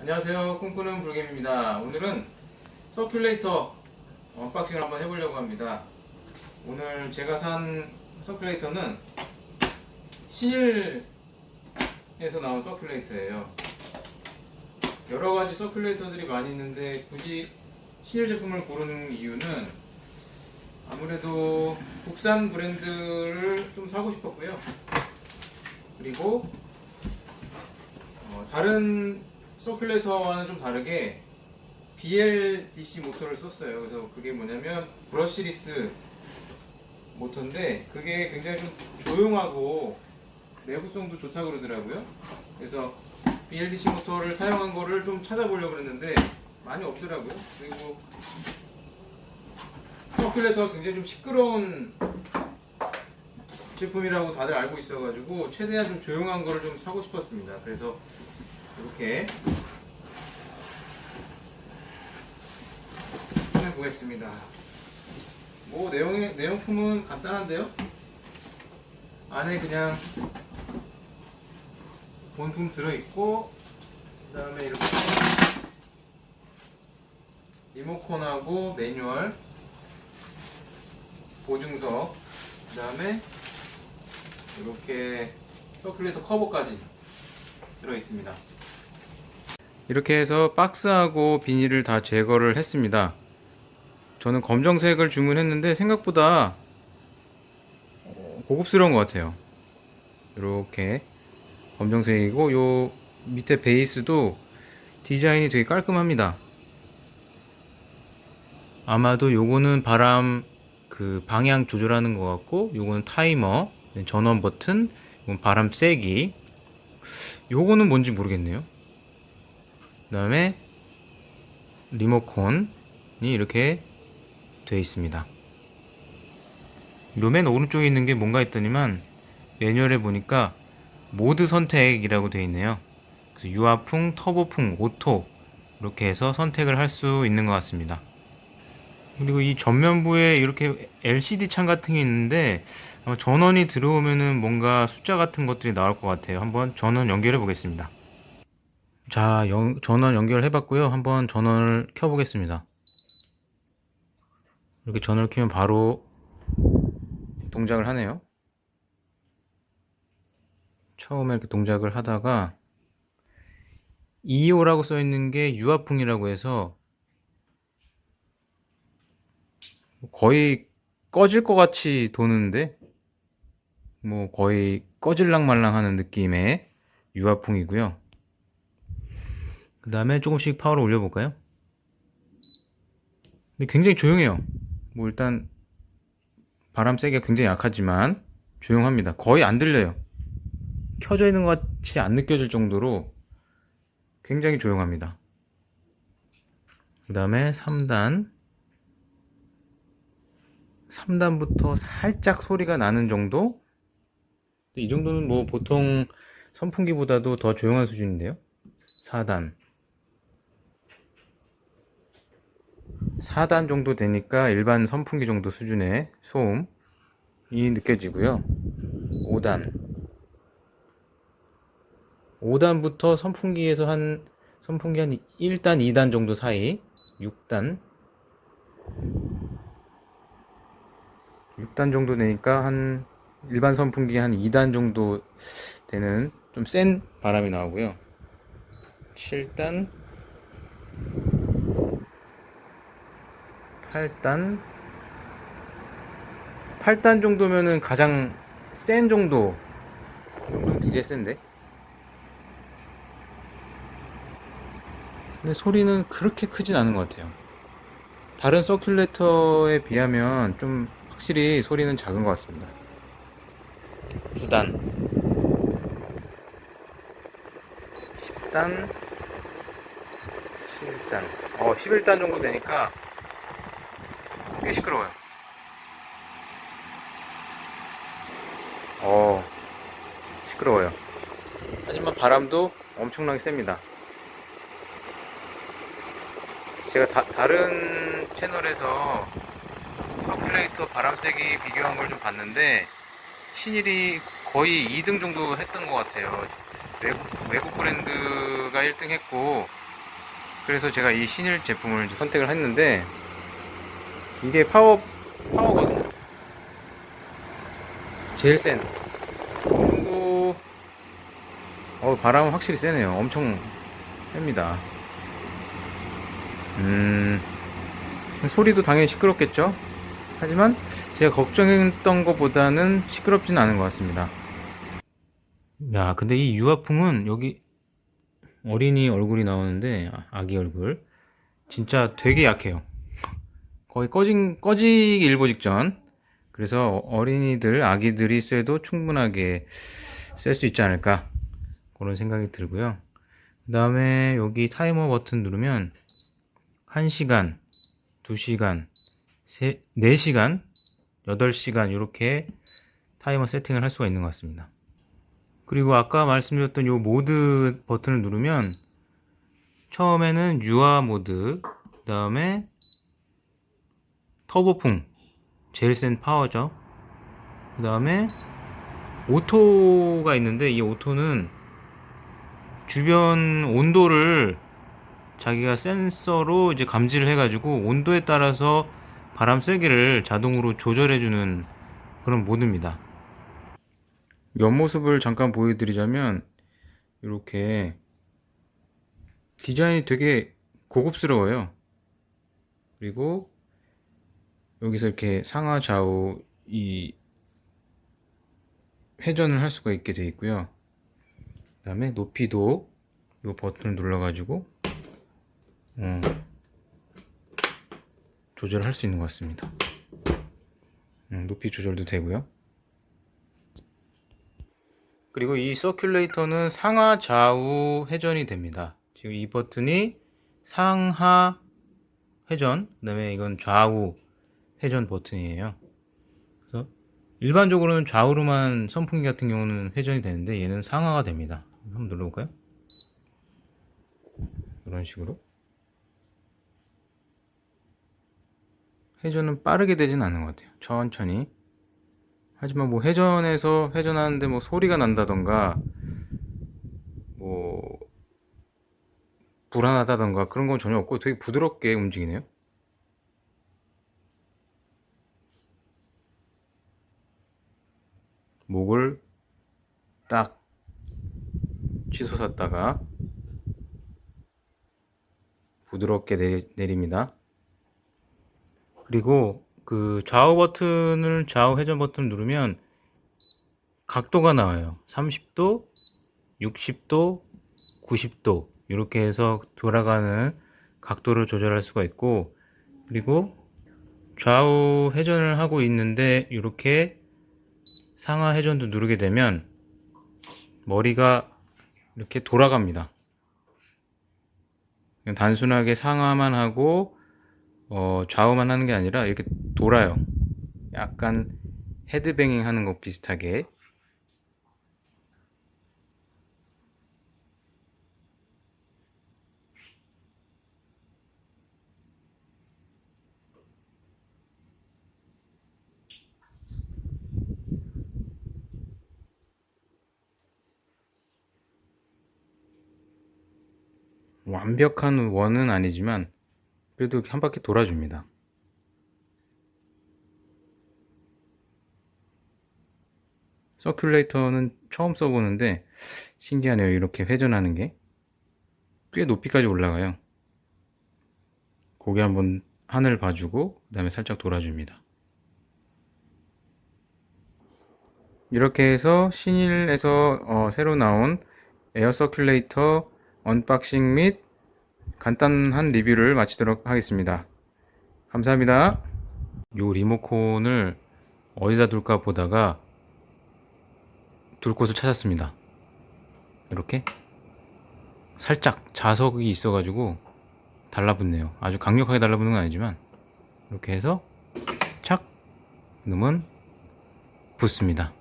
안녕하세요. 꿈꾸는 불개입니다. 오늘은 서큘레이터 언박싱을 한번 해보려고 합니다. 오늘 제가 산 서큘레이터는 신일에서 나온 서큘레이터예요. 여러 가지 서큘레이터들이 많이 있는데 굳이 신일 제품을 고르는 이유는 아무래도 국산 브랜드를 좀 사고 싶었고요. 그리고 어, 다른 서큘레이터와는 좀 다르게 BLDC 모터를 썼어요. 그래서 그게 뭐냐면 브러시리스 모터인데 그게 굉장히 좀 조용하고 내구성도 좋다고 그러더라고요. 그래서 BLDC 모터를 사용한 거를 좀 찾아보려고 그랬는데 많이 없더라고요. 그리고 서큘레이터가 굉장히 좀 시끄러운 제품이라고 다들 알고 있어가지고 최대한 좀 조용한 거를 좀 사고 싶었습니다. 그래서 이렇게 해보겠습니다. 뭐 내용 내용품은 간단한데요. 안에 그냥 본품 들어있고 그다음에 이렇게 리모컨하고 매뉴얼 보증서 그다음에 이렇게 서큘레이터 커버까지 들어있습니다. 이렇게 해서 박스하고 비닐을 다 제거를 했습니다. 저는 검정색을 주문했는데 생각보다 어, 고급스러운 것 같아요. 이렇게 검정색이고 요 밑에 베이스도 디자인이 되게 깔끔합니다. 아마도 요거는 바람 그 방향 조절하는 것 같고 요거는 타이머 전원 버튼 바람 세기 요거는 뭔지 모르겠네요. 그 다음에 리모컨이 이렇게 되어 있습니다. 요맨 오른쪽에 있는 게 뭔가 했더니만 매뉴얼에 보니까 모드 선택이라고 되어 있네요. 그래서 유압풍, 터보풍, 오토 이렇게 해서 선택을 할 수 있는 것 같습니다. 그리고 이 전면부에 이렇게 LCD 창 같은 게 있는데 전원이 들어오면은 뭔가 숫자 같은 것들이 나올 것 같아요. 한번 전원 연결해 보겠습니다. 자, 연- 전원 연결해 봤고요. 한번 전원을 켜 보겠습니다. 이렇게 전원을 켜면 바로 동작을 하네요. 처음에 이렇게 동작을 하다가 2호라고 써 있는 게 유압풍이라고 해서 거의 꺼질 것 같이 도는데 뭐 거의 꺼질랑 말랑 하는 느낌의 유압풍이고요. 그 다음에 조금씩 파워를 올려볼까요? 근데 굉장히 조용해요. 뭐 일단 바람 세기가 굉장히 약하지만 조용합니다. 거의 안 들려요. 켜져 있는 것 같이 안 느껴질 정도로 굉장히 조용합니다. 그 다음에 3단 3단부터 살짝 소리가 나는 정도? 이 정도는 뭐 보통 선풍기보다도 더 조용한 수준인데요. 4단. 4단 정도 되니까 일반 선풍기 정도 수준의 소음이 느껴지고요. 5단. 5단부터 선풍기에서 한 선풍기 한 1단, 2단 정도 사이. 6단. 6단 정도 되니까 한 일반 선풍기 한 2단 정도 되는 좀 센 바람이 나오고요. 7단 8단? 8단 정도면은 가장 센 정도. 이 정도는 굉장히 센데? 근데 소리는 그렇게 크진 않은 것 같아요. 다른 서큘레이터에 비하면 좀 확실히 소리는 작은 것 같습니다. 9단. 10단? 11단. 어 11단 정도 되니까 꽤 시끄러워요. 어, 시끄러워요. 하지만 바람도 엄청나게 셉니다. 제가 다, 다른 채널에서 서큘레이터 바람 세기 비교한 걸 좀 봤는데 신일이 거의 2등 정도 했던 것 같아요. 외국, 외국 브랜드가 1등 했고 그래서 제가 이 신일 제품을 선택을 했는데 이게 파워 파워거든요. 제일 센. 온도 어 바람은 확실히 세네요. 엄청 셉니다. 음 소리도 당연히 시끄럽겠죠. 하지만 제가 걱정했던 것보다는 시끄럽지는 않은 것 같습니다. 야, 근데 이 유아풍은 여기 어린이 얼굴이 나오는데 아, 아기 얼굴 진짜 되게 약해요. 거의 꺼진 꺼지기 일보 직전. 그래서 어린이들 아기들이 쐬도 충분하게 쓸 수 있지 않을까 그런 생각이 들고요. 그 다음에 여기 타이머 버튼 누르면 1시간, 2시간, 4시간, 8시간 이렇게 타이머 세팅을 할 수가 있는 것 같습니다. 그리고 아까 말씀드렸던 요 모드 버튼을 누르면 처음에는 유아 모드, 그 다음에 터보풍, 제일 센 파워죠. 그 다음에 오토가 있는데 이 오토는 주변 온도를 자기가 센서로 이제 감지를 해가지고 온도에 따라서 바람 세기를 자동으로 조절해주는 그런 모드입니다. 옆모습을 잠깐 보여드리자면 이렇게 디자인이 되게 고급스러워요. 그리고 여기서 이렇게 상하 좌우 이 회전을 할 수가 있게 되어 있고요. 그 다음에 높이도 이 버튼을 눌러가지고 어, 조절할 수 있는 것 같습니다. 음, 높이 조절도 되고요. 그리고 이 서큘레이터는 상하 좌우 회전이 됩니다. 지금 이 버튼이 상하 회전, 그 다음에 이건 좌우 회전 버튼이에요. 그래서 일반적으로는 좌우로만 선풍기 같은 경우는 회전이 되는데 얘는 상하가 됩니다. 한번 눌러볼까요? 이런 식으로 회전은 빠르게 되진 않은 것 같아요. 천천히. 하지만 뭐 회전에서 회전하는데 뭐 소리가 난다던가 뭐 불안하다던가 그런 건 전혀 없고 되게 부드럽게 움직이네요. 목을 딱 치솟았다가 부드럽게 내리, 내립니다. 그리고 그 좌우 버튼을 좌우 회전 버튼을 누르면 각도가 나와요. 30도, 60도, 90도 이렇게 해서 돌아가는 각도를 조절할 수가 있고 그리고 좌우 회전을 하고 있는데 이렇게 상하 회전도 누르게 되면 머리가 이렇게 돌아갑니다. 단순하게 상하만 하고 어, 좌우만 하는 게 아니라 이렇게 돌아요. 약간 헤드뱅잉 하는 거 비슷하게. 완벽한 원은 아니지만 그래도 한 바퀴 돌아줍니다. 서큘레이터는 처음 써보는데 신기하네요. 이렇게 회전하는 게. 꽤 높이까지 올라가요. 고개 한번 하늘 봐주고 그 다음에 살짝 돌아줍니다. 이렇게 해서 신일에서 어, 새로 나온 에어 서큘레이터 언박싱 및 간단한 리뷰를 마치도록 하겠습니다. 감사합니다. 요 리모컨을 어디다 둘까 보다가 둘 곳을 찾았습니다. 이렇게 살짝 자석이 있어가지고 달라붙네요. 아주 강력하게 달라붙는 건 아니지만 이렇게 해서 착 넣으면 붙습니다.